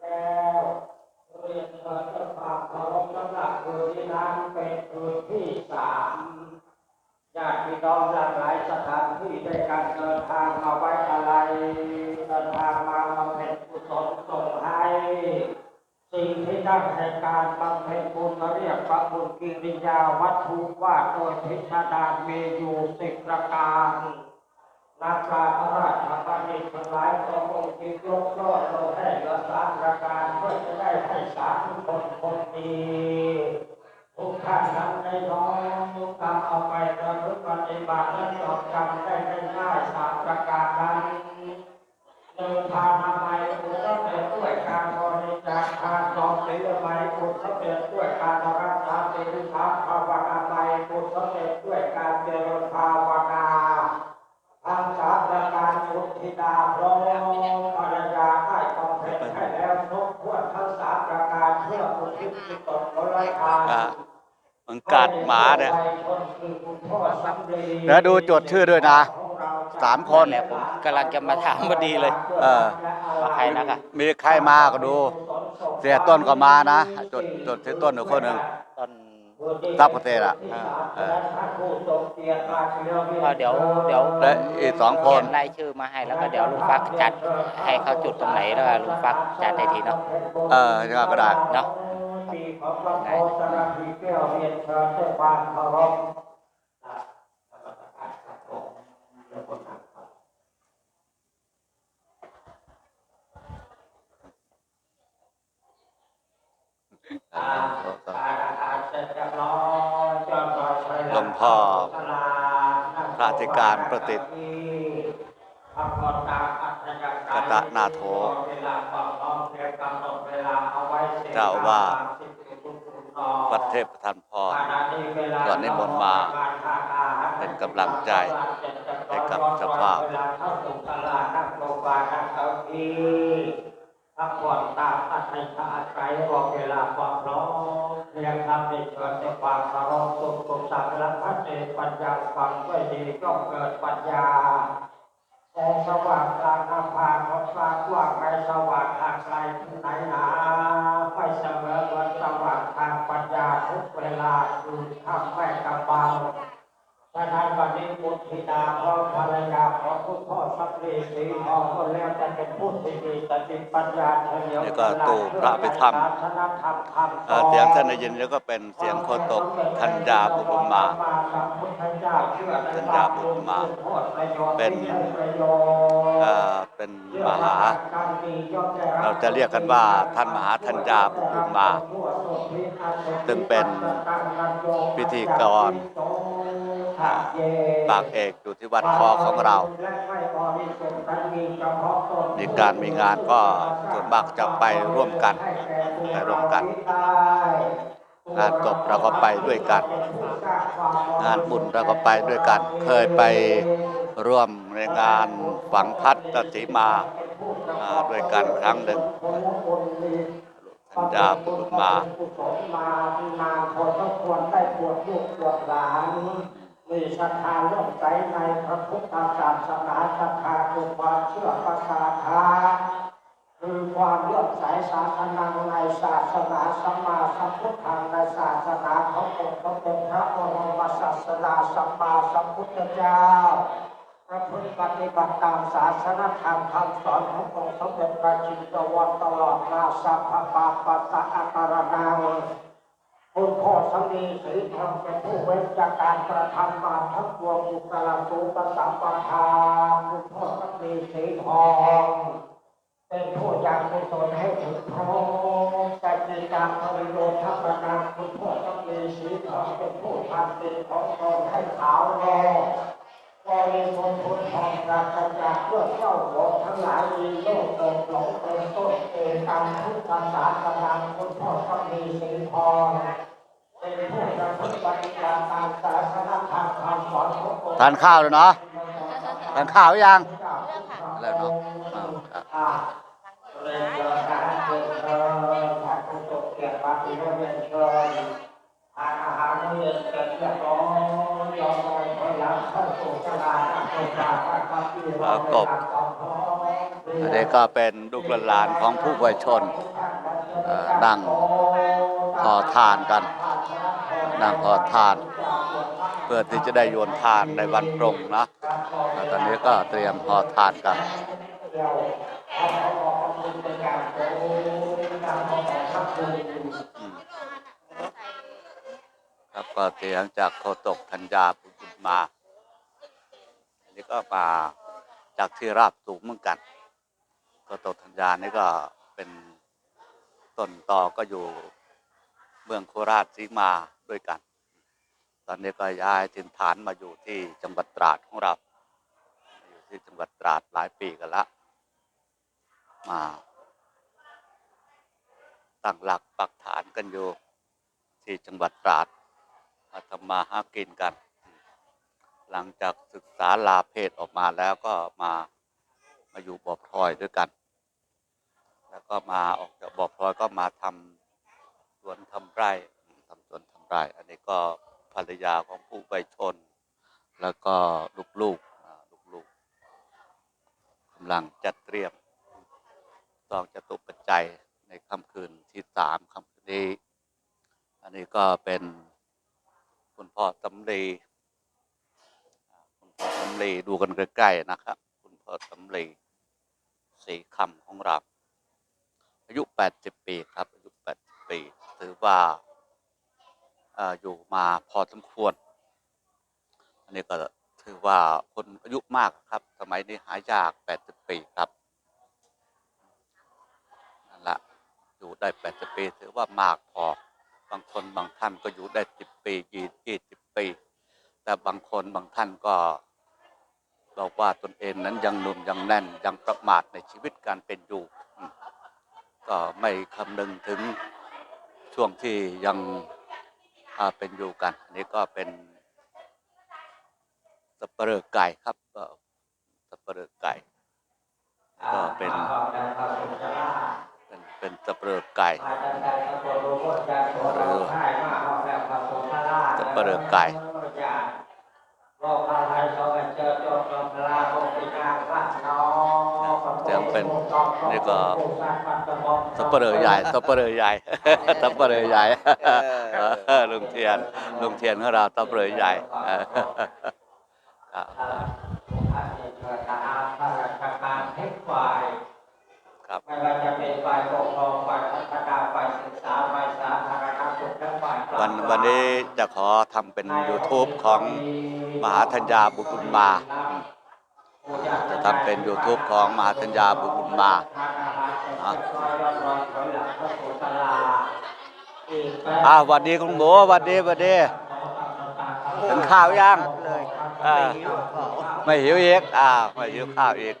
แก้วเรียนเชิญเจ้าภาพเคารพสำหรับคืนที่นั้นเป็นคืนที่สามญาติพี่น้องหลากหลายสถานที่ได้การเดินทางมาไว้อะไรเดินทางมาบำเพ็ญกุศลส่งให้สิ่งที่ตั้งในการบำเพ็ญบุญเรียกว่าบุญกิริยาวัตถุว่าโดยพิชดารมีอยู่สิบประการ นาคาพระราชบัณฑิตทั้งหลายก็คงจิตยกโลดลงให้เหลือสามประการเพื่อจะได้ให้สาธุชนคนดีทุกท่านนั้นได้น้อมทุกกรรมเอาไปประพฤติปฏิบัติและจดจำได้ง่ายๆสามประการนั้นหนึ่งทานนามัยอุสำเร็จด้วยการบริจาคทานสองศีลไมัยอุสำเร็จด้วยการรักษาศีลธรรมภาวนาไมัยอุสำเร็จด้วยการเจริญภาว การอุทิดาพร้อมภรรยาได้บำเพ็ญให้แล้วทุกทวนทั้งสามประการเพื่ออุทิศจิตตนบริทานอะมันกัดหมาเนี่ยแล้แล้วดูจดชื่อด้วยนะสามคนแหละผมกำลังจะมาถามพอดีเลย เออว่าใครนักอะมีใครมาก็ดู เสียต้นก็มานะจดจดเสียต้นหนึ่งคนหนึ่งต้น ทัพเกษตรอะอ่าเออก็เดี๋ยวเดี๋ยวและอีกสองคนเขียนรายชื่อมาให้แล้วก็เดี๋ยวลุงฟักจัดให้เขาจุดตรงไหนแล้วก็ลุงฟักจัดได้ทีเนาะเออยังไงก็ได้เนาะปีของพระโพธิ์สารพีแก้วเรียนเชิญด้วยความเคารพอ่าอ่าอ่า พ่อพระธิการประสิทกตามอัธยาศัยกตนาโถเจ้าวาสสามสิบสี่ทุ่มครึ่งต่อวัดเทพทันพรขณะนี้เวลาก่อนนิมนมาเป็นกำลังใจให้กับเจ้าภาพเวลาเข้าสู่ศาลานั่งโรงพยาบาลนั่งเก้าอี้พักผ่อนตามอัธยาศัยบอกเวลาความร้อมเรียงทำในเกิดในความเคารพสุขสุขสันธ์พัฒนาปัญญาฟังด้วยดีก็เกิดปัญญาแสงสว่างกลางหน้าผาของฟ้ากว้างไกลสว่างห่างไกลที่ไหนหนาไม่เสมอวันสว่างทางปัญญาทุกเวลาอยู่ข้ามแม่กำบังฉะนั้นวันนี้ บุตรธิดาพร้อมภรรยาของคุณพ่อสักรีสีทองก็แล้วจะเป็นผู้ที่มีสติปัญญาเฉลียวนี่ก็ตู่พระพิธรรมศาสนธรรมคำสเอ่ออนเสียงท่านได้ยินแล้วก็เป็นเสียงโคตกทัญญาบุพมาทัญญาบุพมา เป็นเอ่อเป็นมหา เราจะเรียกกันว่าท่านมหาธัญญาบุพมาซึ่งเป็นพิธีกรอ่า ปากเอกอยู่ที่วัดคอของเรา มีการมีงานก็ส่วนมากจะไปร่วมกันไปร่วมกัน งานศพเราก็ไปด้วยกัน งานบุญเราก็ไปด้วยกัน เคยไปร่วมในงานฝังพัดตสีมาด้วยกันครั้งหนึ่งสัญญาบุญมากุศล มีศรัทธาเลื่อมใสในพระพุทธศาสนาศรัทธาคือความเชื่อประสาทาคือความเลื่อมใสศาสนาในศาสนาสัมมาสัมพุทธังในศาสนาขององค์พระเป็นพระบรมศาสดาสัมมาสัมพุทธเจ้าประพฤติปฏิบัติตามศาสนธรรมคำสอนขององค์สมเด็จพระจิตวัตรตลอดมาสัพพะปาปัสสะอัตระนัง คุณพ่อสมีสีทองเป็นผู้เว้นจากการกระทำบาปทั้งปวงอุตระสูปสัมปทาคุณพ่อสมีสีทองเป็นผู้ยังกุศลให้ถึงพร้อมแต่ในการบริโภคธประนารคุณพ่อสมีสีทองเป็นผู้ทำเป็นของตนให้ขาวแน่ บริสุทธิ์พุทธทองราชจากเพื่อเข้าหัวทั้งหลายมีโลกเกิดหลงเป็นต้นเอกรรมทุกภาษากำลังคุณพ่อก็มีสีทองเป็นผู้ประพฤติปฏิบัติตามศาสนธรรมคำสอนขององค์ทานข้าวแล้วเนาะทานข้าวหรือยังแล้วเนาะอ่าครับอ่าเรียนเชิญนะเรียนเชิญพระผู้ทรงเกียรติมาเรียนชิญทานอาหารมื้อเย็นเสร็จเรียบร้อย อยถอยหลังเข้าสู่ตลาดนักบที่เราได้รับความพร้อมเรียนอันนี้ก็เป็นลูกหลานของผู้วัยชนนั่งขอทานกันนั่งขอทาน เพื่อที่จะได้โยนทานในวันปรงนะตอนนี้ก็เตรียมขอทานกันครับก็เสียงจากโคตกธัญญาปุญมา นนี้ก็มาจากที่ราบสูงเหมือนกันโคตกธัญญานี่ก็เป็นต้นต่อก็อยู่เมืองโคราชสีมาด้วยกัน ตอนนี้ก็ย้ายถิ่นฐานมาอยู่ที่จังหวัดตราดของเราอยู่ที่จังหวัดตราดหลายปีกันละมาตั้งหลักปักฐานกันอยู่ที่จังหวัดตราดมาทำมาหากินกัน หลังจากศึกษาลาเพศออกมาแล้วก็มามาอยู่บ่อพลอยด้วยกัน แล้วก็มาออกจากบ่อพลอยก็มาทำสวนทำไร่ทำสวนทำไร่ อันนี้ก็ภรรยาของผู้ใบชน แล้วก็ลูกๆอ่าลูกๆกำลังจัดเตรียมต้องจะตุปัจจัยในค่ำคืนที่สามค่ำคืนนี้ อันนี้ก็เป็นคุณพ่อสำลี สำลีดูกันใกล้ๆนะครับ คุณพ่อสำลีสีคำของเราอายุ 80 ปีครับ อายุ 80 ปี ถือว่าอยู่มาพอสมควร อันนี้ก็ถือว่าคนอายุมากครับ สมัยนี้หายาก 80 ปีครับนั่นละอยู่ได้แปดสิบปี ถือว่ามากพอ บางคนบางท่านก็อยู่ได้สิบปียี่ยี่สิบปี แต่บางคนบางท่านก็ บอกว่าตนเองนั้นยังหนุ่มยังแน่นยังประมาทในชีวิตการเป็นอยู่ ก็ไม่คำนึงถึงช่วงที่ยังเป็นอยู่กันอันนี้ก็เป็นสับเปลือไก่ครับก็สับเปลือไก่ก็เป็นเป็นเป็นสับเปลือไก่จะเปลือกไก่ ยัง เป็นนี่ก็สับเปลือใหญ่สับเปลือใหญ่สับเปลือใหญ่เออลุงเทียนลุงเทียนของเราสับเปลือใหญ่เออครับครับไม่ว่าจะเป็นฝ่ายปกครองฝ่ายพัฒนาฝ่ายศึกษาฝ่ายสาธารณสุขและฝ่ายวันวันนี้จะขอทำเป็น YouTube ของมหาธัญญาบุญบุญมาอืม จะทำเป็น YouTube ของมหาธัญญาบุบุญมาอ่าหวัดดีคุณหมูหวัดดีหวัดดีกินข้าวยังไม่หิวอีกอ่าไม่หิวข้าวอีก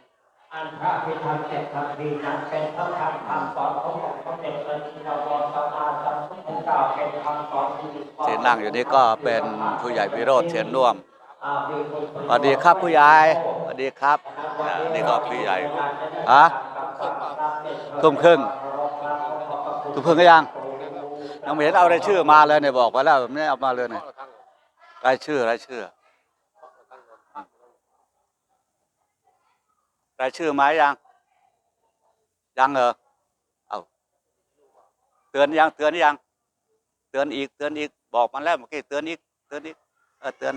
อันพระพิธรรมเจ็ดคำพีนั้นเป็นพระธรรมคำสอนขององค์สมเด็จพระจินวรสัมมาสัมพุทธเจ้าเป็นคำสอนที่มีความที่นั่งอยู่นี่ก็เป็นผู้ใหญ่วิโรธเทียนน่วม สวัสดีครับผู้ใหญ่สวัสดีครับนี่ก็ผู้ใหญ่ฮะทุ่มครึ่งทุ่มครึ่งก็ยังยังไม่เห็นเอารายชื่อมาเลยเนี่ยบอกไว้แล้วไม่ได้เอามาเลยเนี่ยรายชื่อรายชื่อรายชื่อมายังยังเหรอเอาเตือนยังเตือนยัง เตือนอีกเตือนอีกบอกมันแล้วเมื่อกี้เตือนอีกเตือนอีกเออเตือน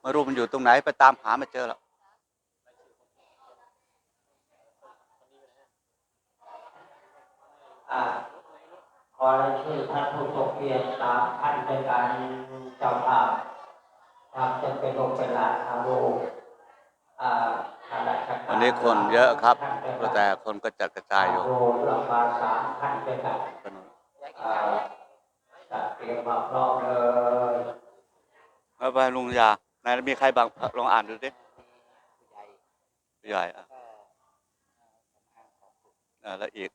ไม่รู้มันอยู่ตรงไหนไปตามหาไม่เจอแล้วอ่าขอรายชื่อท่านผู้ทรงเกียรติสามท่านเป็นการเจ้าภาพครับจะเป็นลงเป็นหลานอาโรอ่าข้าราชการวันนี้คนเยอะครับท่านเป็นหลานแต่คนก็จัดกระจายอยู่โรเรื่องภาษาท่านเป็นการอ่าจัดเตรียมมาพร้อมเลยเอาไปลุงยา ไหนมีใครบางลองอ่านดูดิผู้ใหญ่อะแล้วอีก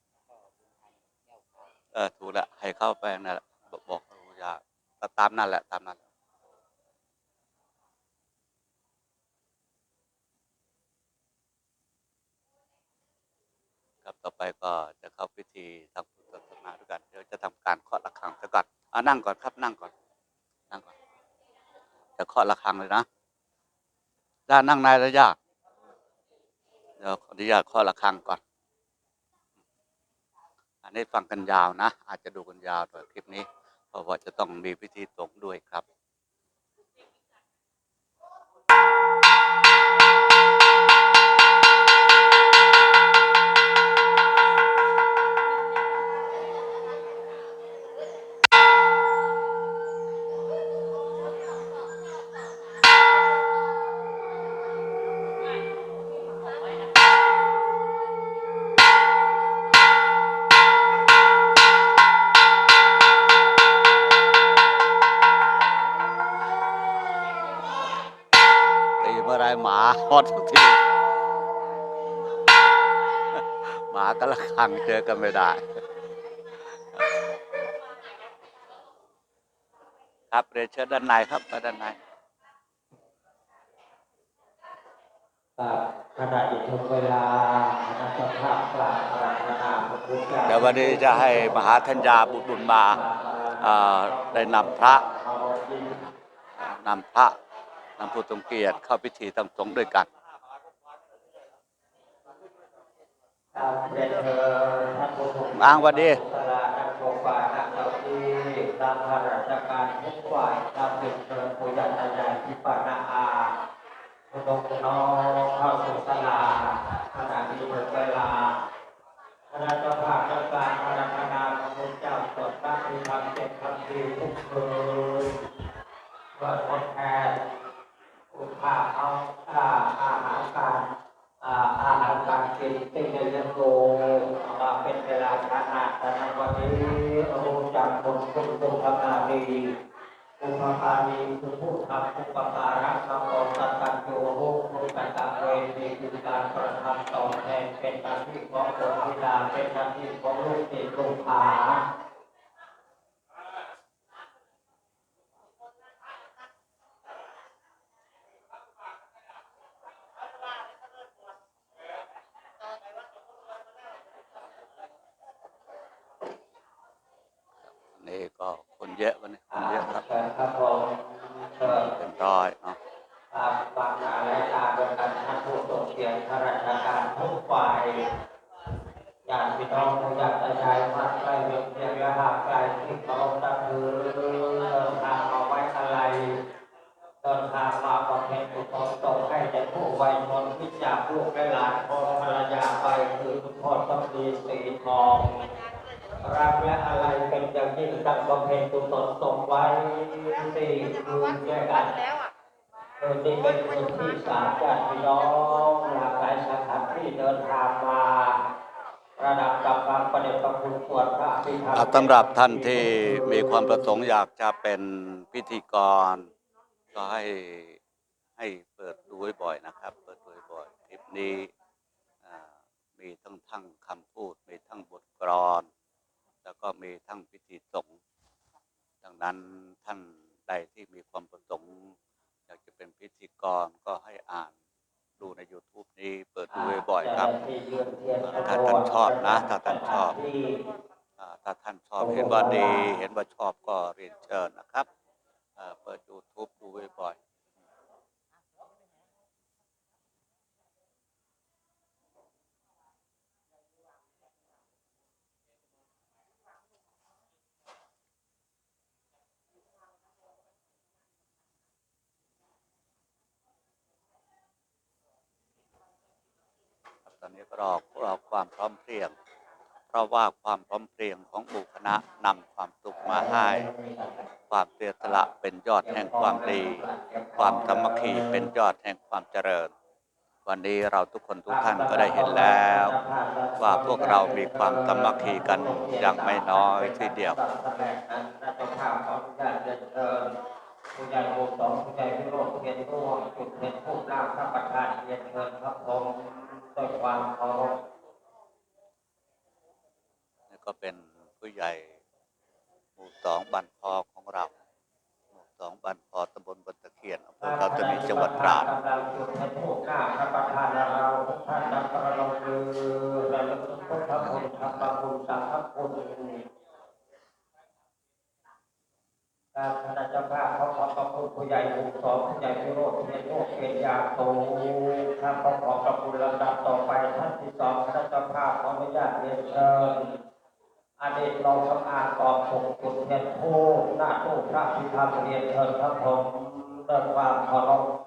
เออถูกแล้วให้เข้าไปนั่นแหละบอกอกลุงยาตามนั่นแหละตามนั้นครับต่อไปก็จะเข้าพิธีทางพุทธศาสนาด้วยกัน เดี๋ยวจะทำการเคาะระฆังซะก่อนอ่านั่งก่อนครับนั่งก่อน นั่งก่อน จะเคาะระฆังเลยนะด้านนั่งในายระยะเดี๋ยวขออนุญาตข้อระคังก่อน อันนี้ฟังกันยาวนะ อาจจะดูกันยาวตัวคลิปนี้ เพราะว่าจะต้องมีพิธีสงฆ์ด้วยครับ มื่อไรหมาฮอดทุกทีหมากับละครังเจอกันไม่ได้ ครับเรียนเชิญด้านในครับมาด้านในขณะที่ถึงเวลาคณะเจ้าภาพกราบอาราธนาพระพุทธเจ้าเดี๋ยววันนี้จะให้มหาธัญญาบุตรบุญมาอ่าได้นำพระนำพระ นำผู้ทรงเกียรติเข้าพิธีตั้งสงด้วยกันอ้างวันดีตาดนักโชฝ่ายนักเจ้าที่ตามข้าราชการทุกฝ่ายตามติดเชิญผู้ยันอาญาที่ปนาอาผู้ตกน้องเข้าสู่ตลาขณะที่ถึงเวลาคณะเจ้าภาพเจ้าการอารานพระเจ้าตรวจพระพิธรรมเจ็ดคำทีทุกคืนเพื่อทดแทน คุณค่าเอาอ่าอาหารการอ่าอาหารการกินที่ได้เลี้ยงดูมาเป็นเวลาขนาดแต่ในวันนี้รู้จักคนคุณคุณธรรมดีคุณธรรมดีคือผู้ทำผู้ประการักสังคมสัตตัญญูรู้รู้กันตามเวทีคือการกระทำต่อแทนเป็นหน้าที่ของคนพิกาเป็นหน้าที่ของลูกศิษย์ลูกหา นี่ก็คนเยอะวันนี้คนเยอะครับ เชิญครับผมเชิญ เป็นร้อยเนาะ ตามบางนาและตามโดยการท่านผู้ทรงเกียรติข้าราชการทุกฝ่ายญาติพี่น้องผู้ยากไร้มาใกล้เวียนเทียนและห่างไกลที่เคารพนับถือเดินทางมาไว้อะไรเดินทางมาบำเพ็ญกุศลส่งให้แก่ผู้วัยชนที่จากลูกและหลานของภรรยาไปคือคุณพ่อต้องดีสีทอง รักและอะไรเป็นอย่างยิ่งตั้งบำเพ็ญกุศลส่งไว้สี่คืนด้วยกัน แล้วอะ คืนนี้เป็นคนที่สามญาติพี่น้องหลากหลายสถานที่เดินทางมาระดับกับการประเด็นประคุณสวดพระอภิธรรมครับสำหรับท่านที่มีความประสงค์อยากจะเป็นพิธีกร ก็ให้ให้เปิดดูบ่อยๆนะครับ เปิดดูบ่อยคลิปนี้มีทั้งทั้งคำพูด มีทั้งบทกลอน แล้วก็มีทั้งพิธีสงฆ์ดังนั้นท่านใดที่มีความประสงค์ อยากจะเป็นพิธีกรก็ให้อ่านดูใน YouTube นี้เปิดดูบ่อยๆครับ ถ้าท่านชอบนะ ถ้าท่านชอบอ่าถ้าท่านชอบเห็นว่าดี เห็นว่าชอบก็เรียนเชิญนะครับอ่าเปิด YouTube ดูบ่อยๆ ครับตอนนี้ก็รอรอความพร้อมเพรียง เพราะว่าความพร้อมเพรียงของหมู่คณะนำความสุขมาให้ ความเสียสละเป็นยอดแห่งความดี ความสามัคคีเป็นยอดแห่งความเจริญ วันนี้เราทุกคนทุกท่านก็ได้เห็นแล้ว ว่าพวกเรามีความสามัคคีกันอย่างไม่น้อยทีเดียวผู้ใหญ่โอสองผู้ใหญ่พิโรธเทียนร่วงจุดเทียนผู้น้ำพระประธานเทียนเงินพระพรหม ด้วยความเคารพนี่ก็เป็นผู้ใหญ่ หมู่สองบันพอของเรา หมู่สองบันพอตำบลบนตะเคียนอำเภอเขาตะมีจังหวัดตราดกำลังจุดเทียนผู้น้ำพระประธานเราทุกท่านนำประลงมือระลึกถึงพุทธคุณธรรมคุณสังฆคุณ ครับคณะเจ้าภาพขอขอบพระคุณผู้ใหญ่ผู้สอนผู้ใหญ่ผู้โรธเพียรโลกเพียรยาโตครับขอขอบพระคุณลำดับต่อไปท่านที่สองคณะเจ้าภาพขออนุญาตเรียนเชิญอดีตรองสำอางกอบผมกุดเทียนโพหน้าตู้พระพิธามเรียนเชิญครับผมเดินความขอรับ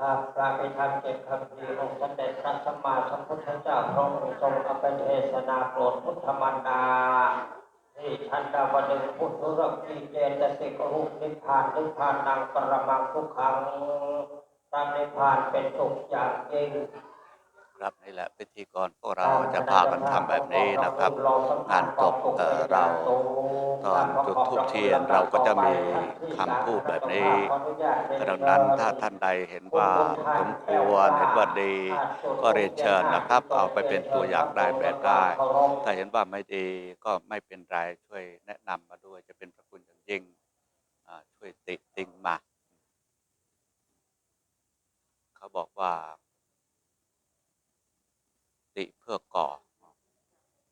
หากปราไปทำเก็บคำพีองค์สมเด็จพระสัมมาสัมพุทธเจ้าพระองค์ทรงอภิเทศนาโปรดพุทธมารดาที่ท่านดาวดึงพุทธุรกีเจตสิกรูปนิพพานนิพพานนางปรมังทุกขังตามนิพพานเป็นสุขอย่างยิ่ง ครับนี่แหละพิธีกรพวกเราจะพากันทำแบบนี้นะครับ งานศพเอ่อเราตอนจุดธูปเทียนเราก็จะมีคำพูดแบบนี้ดังนั้นถ้าท่านใดเห็นว่าสมควรเห็นว่าดี ก็เรียนเชิญนะครับ เอาไปเป็นตัวอย่างได้แบบได้ถ้าเห็นว่าไม่ดีก็ไม่เป็นไรช่วยแนะนำมาด้วยจะเป็นพระคุณอย่างยิ่งอ่าช่วยติติงมา เขาบอกว่าติเพื่อก่อ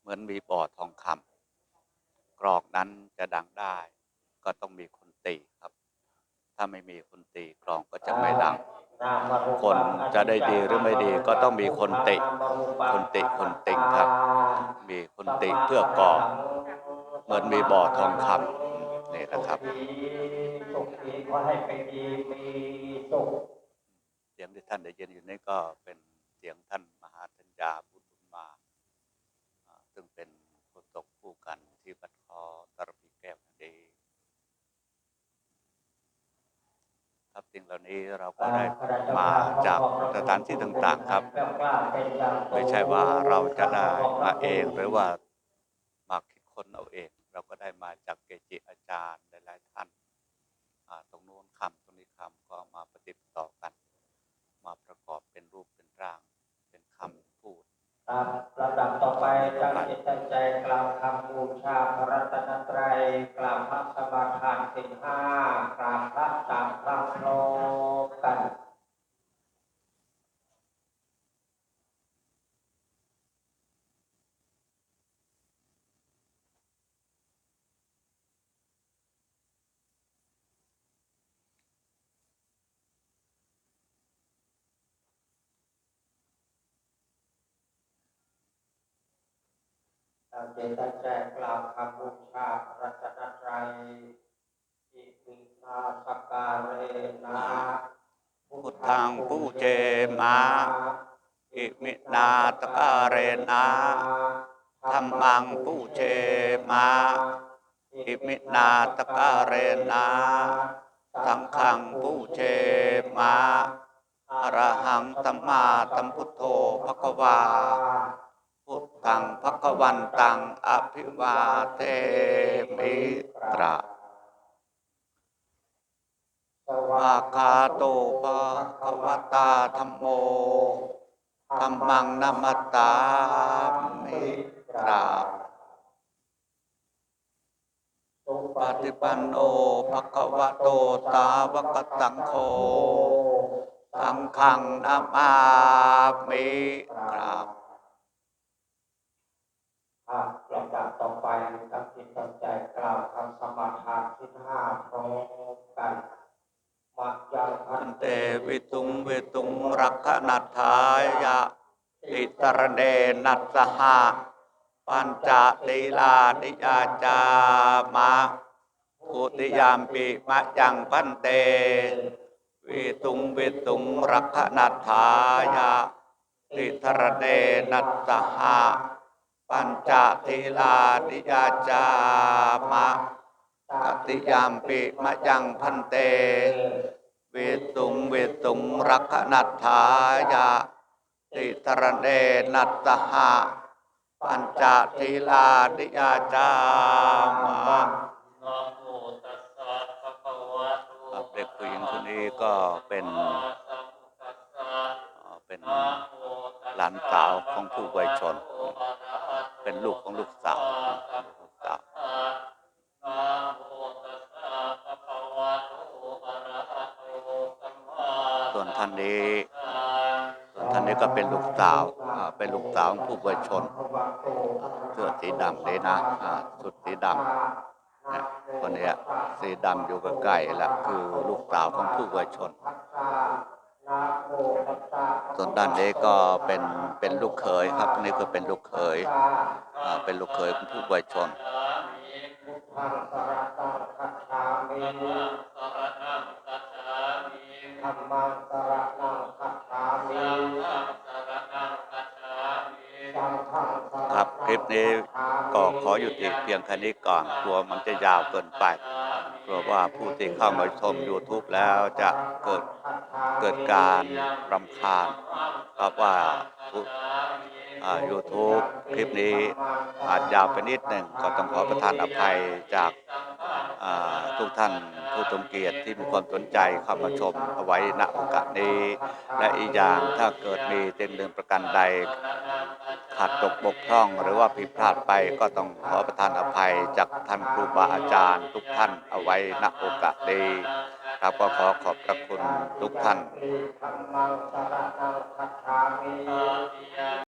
เหมือนมีบ่อทองคำกรอกนั้นจะดังได้ ก็ต้องมีคนตีครับ ถ้าไม่มีคนตีกรองก็จะไม่ดัง คนจะได้ดีหรือไม่ดีก็ต้องมีคนติ คนติคนติงครับ มีคนติเพื่อก่อ เหมือนมีบ่อทองคำนี่นะครับสุขดีขอให้เป็นดีมีสุขเสียงที่ท่านได้ยินอยู่นี่ก็เป็นเสียงท่านมหาธัญญาบุญบุญมาอ่า ซึ่งเป็นโฆษกผู้กันที่บัดคอตรพีแก้วนั่นเองครับสิ่งเหล่านี้เราก็ได้มาจากสถานที่ต่างๆครับ ไม่ใช่ว่าเราจะได้มาเองหรือว่ามาคิดคนเอาเอง เราก็ได้มาจากเกจิอาจารย์หลายๆท่านตรงโน้นคำตรงนี้คำก็มาปฏิบัติต่อกัน มาประกอบเป็นรูปเป็นร่าง ครับลำดับต่อไปตั้งจิตตั้งใจกล่าวคำบูชาพระรัตนตรัยกล่าวพระสมาทานสิบห้ากล่าวพระสามพระโลกัน ตั้งใจตั้งใจกล่าวคำบูชาพระรัตนตรัยอิมินาสกการเรนะพุทธังผู้เจมา อิมินาตกาเรนะธรรมังผู้เจมา อิมินาตกาเรนะสังฆังผู้เจมาอรหังสัมมาสัมพุทโธภควา พุทธังภควันตังอภิวาเทมิตระวาคาโตปะควตาธัมโมธัมมังนัมตามิกราปฏิปันโนภะคะวะโตสาวกสังโฆสังฆังนามามิกราบ ครับลำดับต่อไปตั้งจิตตั้งใจกล่าวคำสมาทานที่ห้าพร้อม กันมัจยันเตวิตุงวิตุงรักขนัตถายะอิตรเดนัสหะปัญจติลานิยาจามะกุติยามปิมะยังพันเตวิตุงวิตุงรักขนัตถายะอิตรเดนัสหะปัญจติลานิยาจามะ กติยามปิมะยังพันเต เวตุงเวตุงรักขนัตถายะ ติตรเนนัตตหะ ปัญจทิลานิยาจามะนะโมตัสสะภะคะวะโตครับเด็กผู้หญิงคนนี้ก็เป็นสัมพุทธัสสะเอ่อเป็นนะโมตัสสะหลานสาวของผู้วัยชนอะระหะโตเป็นลูกของลูกสาวลูกสาวอะ ส่วนท่านนี้ ส่วนท่านนี้ก็เป็นลูกสาวเป็นลูกสาวผู้บริชน เสื้อสีดำเลยนะสุดสีดำนะคนนี้สีดำอยู่กับไก่ละคือลูกสาวของผู้บริชน ส่วนด้านนี้ก็เป็นเป็นลูกเขยครับนี่คือเป็นลูกเขยเป็นลูกเขยของผู้บริชน ทางสรตังคัจฉามิสรณังกัจฉามิธรรมังสรนังคัจฉามิสังฆังสรณังกัจฉามิครับ คลิปนี้ก็ขอหยุดเพียงแค่นี้ก่อนกลัวมันจะยาวเกินไปกลัวว่าผู้ที่เข้ามาชม YouTube แล้วจะเกิดเกิดการรำคาญครับว่า ผู้อ่า YouTube คลิปนี้อาจยาวไปนิดหนึ่งก็ต้องขอประทานอภัยจากอ่าทุกท่านผู้ชมเกียรติที่มีความสนใจเข้ามาชมเอาไว้ณโอกาสนี้ และอีกอย่างถ้าเกิดมีเต็มเรื่องประกันใดขาดตกบกพร่องหรือว่าผิดพลาดไปก็ต้องขอประทานอภัยจากท่านครูบาอาจารย์ ทุกท่านเอาไว้ณโอกาสนี้ครับก็ขอขอบพระคุณทุกท่าน